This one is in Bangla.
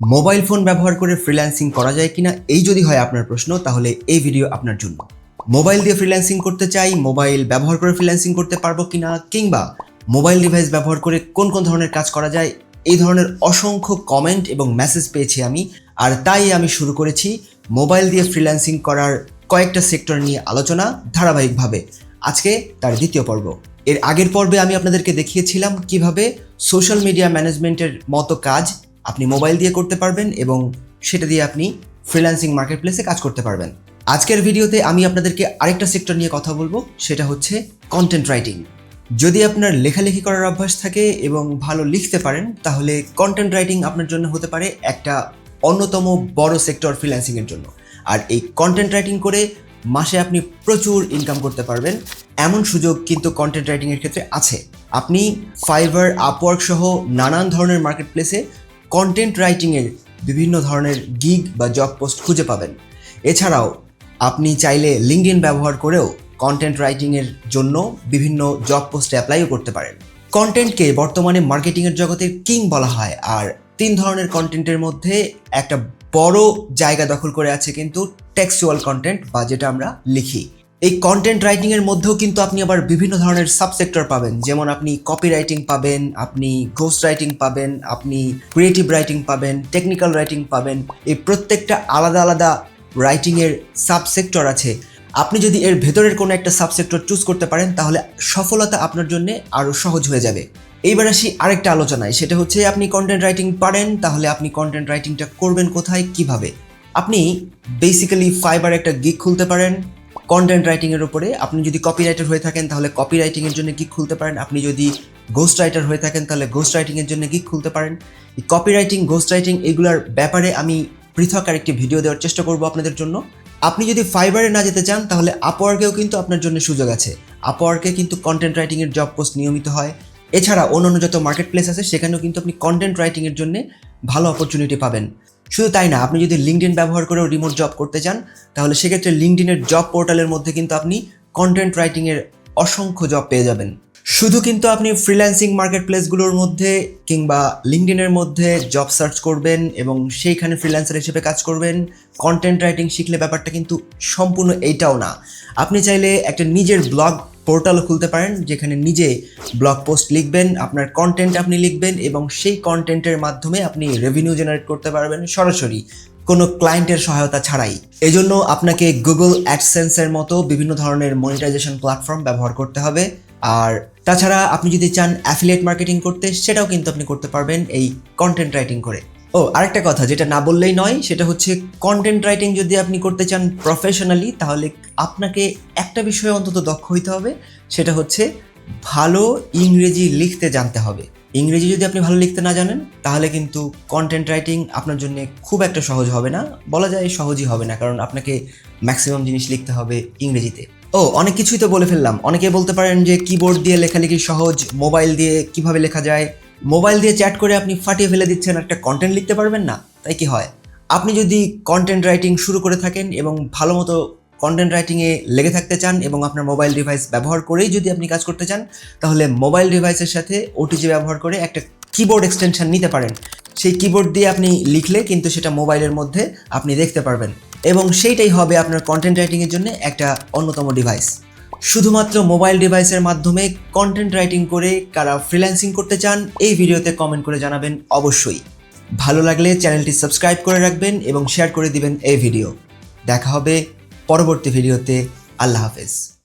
মোবাইল ফোন ব্যবহার করে ফ্রিল্যান্সিং করা যায় কিনা, এই যদি হয় আপনার প্রশ্ন, তাহলে এই ভিডিও আপনার জন্য। মোবাইল দিয়ে ফ্রিল্যান্সিং করতে চাই, মোবাইল ব্যবহার করে ফ্রিল্যান্সিং করতে পারব কিনা, কিংবা মোবাইল ডিভাইস ব্যবহার করে কোন কোন ধরনের কাজ করা যায়, এই ধরনের অসংখ্য কমেন্ট এবং মেসেজ পেয়েছি আমি। আর তাই আমি শুরু করেছি মোবাইল দিয়ে ফ্রিল্যান্সিং করার কয়েকটা সেক্টর নিয়ে আলোচনা ধারাবাহিকভাবে। আজকে তার দ্বিতীয় পর্ব। এর আগের পর্বে আমি আপনাদেরকে দেখিয়েছিলাম কীভাবে সোশ্যাল মিডিয়া ম্যানেজমেন্টের মতো কাজ আপনি মোবাইল দিয়ে করতে পারবেন এবং সেটা দিয়ে আপনি ফ্রিল্যান্সিং মার্কেট প্লেসে কাজ করতে পারবেন। আজকের ভিডিওতে আমি আপনাদেরকে আরেকটা সেক্টর নিয়ে কথা বলব, সেটা হচ্ছে কন্টেন্ট রাইটিং যদি আপনার লেখালেখি করার অভ্যাস থাকে এবং ভালো লিখতে পারেন, তাহলে কন্টেন্ট রাইটিং আপনার জন্য হতে পারে একটা অন্যতম বড় সেক্টর ফ্রিল্যান্সিংয়ের জন্য। আর এই কন্টেন্ট রাইটিং করে মাসে আপনি প্রচুর ইনকাম করতে পারবেন। এমন সুযোগ কিন্তু কন্টেন্ট রাইটিংয়ের ক্ষেত্রে আছে। আপনি ফাইবার আপওয়ার্ক সহ নানান ধরনের মার্কেট প্লেসে কন্টেন্ট রাইটিংয়ের বিভিন্ন ধরনের গিগ বা জব পোস্ট খুঁজে পাবেন। এছাড়াও আপনি চাইলে লিঙ্কডিন ব্যবহার করেও কন্টেন্ট রাইটিংয়ের জন্য বিভিন্ন জব পোস্টে অ্যাপ্লাইও করতে পারেন। কন্টেন্টকে বর্তমানে মার্কেটিংয়ের জগতের কিং বলা হয়, আর তিন ধরনের কন্টেন্টের মধ্যে একটা বড় জায়গা দখল করে আছে কিন্তু টেক্সচুয়াল কন্টেন্ট বা যেটা আমরা লিখি। এই কন্টেন্ট রাইটিং এর মধ্যেও কিন্তু আপনি আবার বিভিন্ন ধরনের সাবসেক্টর পাবেন। যেমন আপনি কপি রাইটিং পাবেন, আপনি ঘোস্ট রাইটিং পাবেন, আপনি ক্রিয়েটিভ রাইটিং পাবেন টেকনিক্যাল রাইটিং পাবেন। এই প্রত্যেকটা আলাদা আলাদা রাইটিং এর সাবসেক্টর আছে। আপনি যদি এর ভেতরের কোনো একটা সাবসেক্টর চুজ করতে পারেন, তাহলে সফলতা আপনার জন্য আরও সহজ হয়ে যাবে। এইবার আসি আরেকটা আলোচনায়। সেটা হচ্ছে, আপনি কন্টেন্ট রাইটিং পারেন, তাহলে আপনি কন্টেন্ট রাইটিংটা করবেন কোথায়, কীভাবে? আপনি বেসিক্যালি ফাইবার একটা গিগ খুলতে পারেন। কন্টেন্ট রাইটিংয়ের উপরে, আপনি যদি কপি রাইটার হয়ে থাকেন, তাহলে কপি রাইটিংয়ের জন্য গিগ খুলতে পারেন। আপনি যদি গোস্ট রাইটার হয়ে থাকেন, তাহলে গোস্ট রাইটিংয়ের জন্য গিগ খুলতে পারেন। এই কপি রাইটিং গোস্ট রাইটিং এগুলোর ব্যাপারে আমি পৃথক আরেকটি ভিডিও দেওয়ার চেষ্টা করব আপনাদের জন্য। আপনি যদি ফাইবারে না যেতে চান, তাহলে আপওয়ার্কেও কিন্তু আপনার জন্য সুযোগ আছে। আপওয়ার্কে কিন্তু কন্টেন্ট রাইটিংয়ের জব পোস্ট নিয়মিত হয়। এছাড়া অন্যান্য যত মার্কেট প্লেস আছে, সেখানেও কিন্তু আপনি কন্টেন্ট রাইটিংয়ের জন্য ভালো অপরচুনিটি পাবেন। শুধু তাই না, আপনি যদি লিঙ্কডিন ব্যবহার করেও রিমোট জব করতে চান, তাহলে সেক্ষেত্রে লিঙ্কডিনের জব পোর্টালের মধ্যে কিন্তু আপনি কন্টেন্ট রাইটিংয়ের অসংখ্য জব পেয়ে যাবেন। শুধু কিন্তু আপনি ফ্রিল্যান্সিং মার্কেট প্লেসগুলোর মধ্যে কিংবা লিঙ্কডিনের মধ্যে জব সার্চ করবেন এবং সেইখানে ফ্রিল্যান্সার হিসেবে কাজ করবেন কন্টেন্ট রাইটিং শিখলে ব্যাপারটা কিন্তু সম্পূর্ণ এইটাও না। আপনি চাইলে একটা নিজের ব্লগ পোর্টালও খুলতে পারেন, যেখানে নিজে ব্লগ পোস্ট লিখবেন, আপনার কন্টেন্ট আপনি লিখবেন এবং সেই কন্টেন্টের মাধ্যমে আপনি রেভিনিউ জেনারেট করতে পারবেন সরাসরি। কোনো ক্লায়েন্টের সহায়তা ছাড়াই। এজন্য আপনাকে গুগল অ্যাডসেন্সের মতো বিভিন্ন ধরনের মনিটাইজেশন প্ল্যাটফর্ম ব্যবহার করতে হবে। আর তাছাড়া আপনি যদি চান অ্যাফিলিয়েট মার্কেটিং করতে, সেটাও কিন্তু আপনি করতে পারবেন এই কন্টেন্ট রাইটিং করে। ও, আরেকটা কথা, যেটা না বললেই নয়, সেটা হচ্ছে কন্টেন্ট রাইটিং যদি আপনি করতে চান প্রফেশনালি তাহলে আপনাকে একটা বিষয়ে অন্তত দক্ষ হইতে হবে, সেটা হচ্ছে ভালো ইংরেজি লিখতে জানতে হবে। ইংরেজি যদি আপনি ভালো লিখতে না জানেন, তাহলে কিন্তু কন্টেন্ট রাইটিং আপনার জন্য খুব একটা সহজ হবে না। বলা যায় সহজই হবে না, কারণ আপনাকে ম্যাক্সিমাম জিনিস লিখতে হবে ইংরেজিতে। ও, অনেক কিছুই তো বলে ফেললাম। অনেকে বলতে পারেন যে কিবোর্ড দিয়ে লেখালেখি সহজ মোবাইল দিয়ে কীভাবে লেখা যায়। মোবাইল দিয়ে চ্যাট করে আপনি ফাটিয়ে ফেলে দিচ্ছেন, একটা কন্টেন্ট লিখতে পারবেন না? তাই কি হয়? আপনি যদি কন্টেন্ট রাইটিং শুরু করে থাকেন এবং ভালো মতো কন্টেন্ট রাইটিংয়ে লেগে থাকতে চান এবং আপনার মোবাইল ডিভাইস ব্যবহার করেই যদি আপনি কাজ করতে চান, তাহলে মোবাইল ডিভাইসের সাথে ওটিজি ব্যবহার করে একটা কিবোর্ড এক্সটেনশন নিতে পারেন। সেই কিবোর্ড দিয়ে আপনি লিখলে কিন্তু সেটা মোবাইলের মধ্যে আপনি দেখতে পারবেন। এবং সেইটাই হবে আপনার কন্টেন্ট রাইটিংয়ের জন্য একটা অন্যতম ডিভাইস শুধুমাত্র মোবাইল ডিভাইসের মাধ্যমে কন্টেন্ট রাইটিং করে কারা ফ্রিল্যান্সিং করতে চান, এই ভিডিওতে কমেন্ট করে জানাবেন অবশ্যই। ভালো লাগলে চ্যানেলটি সাবস্ক্রাইব করে রাখবেন এবং শেয়ার করে দিবেন এই ভিডিও দেখা হবে পরবর্তী ভিডিওতে আল্লাহ হাফেজ।